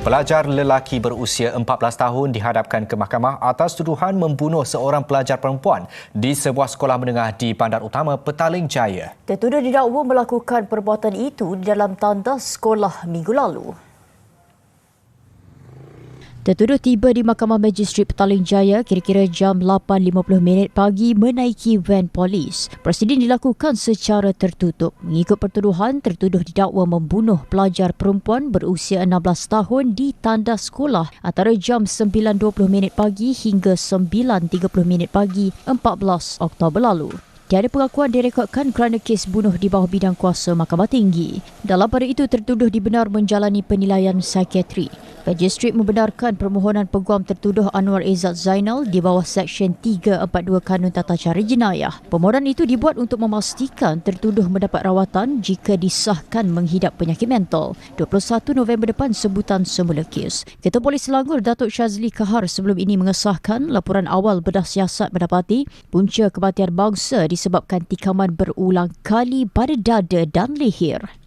Pelajar lelaki berusia 14 tahun dihadapkan ke mahkamah atas tuduhan membunuh seorang pelajar perempuan di sebuah sekolah menengah di Bandar Utama Petaling Jaya. Tertuduh didakwa melakukan perbuatan itu di dalam tandas sekolah minggu lalu. Tertuduh tiba di Mahkamah Magistrat Petaling Jaya kira-kira jam 8.50 minit pagi menaiki van polis. Persediaan dilakukan secara tertutup. Mengikut pertuduhan, tertuduh didakwa membunuh pelajar perempuan berusia 16 tahun di tandas sekolah antara jam 9.20 minit pagi hingga 9.30 minit pagi 14 Oktober lalu. Tiada pengakuan direkodkan kerana kes bunuh di bawah bidang kuasa Mahkamah Tinggi. Dalam pada itu, tertuduh dibenar menjalani penilaian psikiatri. Magistrat membenarkan permohonan peguam tertuduh Anwar Izzat Zainal di bawah Seksyen 342 Kanun Tata Cara Jenayah. Permohonan itu dibuat untuk memastikan tertuduh mendapat rawatan jika disahkan menghidap penyakit mental. 21 November depan sebutan semula kes. Ketua Polis Selangor Datuk Syazli Kahar sebelum ini mengesahkan laporan awal bedah siasat mendapati punca kematian bangsa disebabkan tikaman berulang kali pada dada dan leher.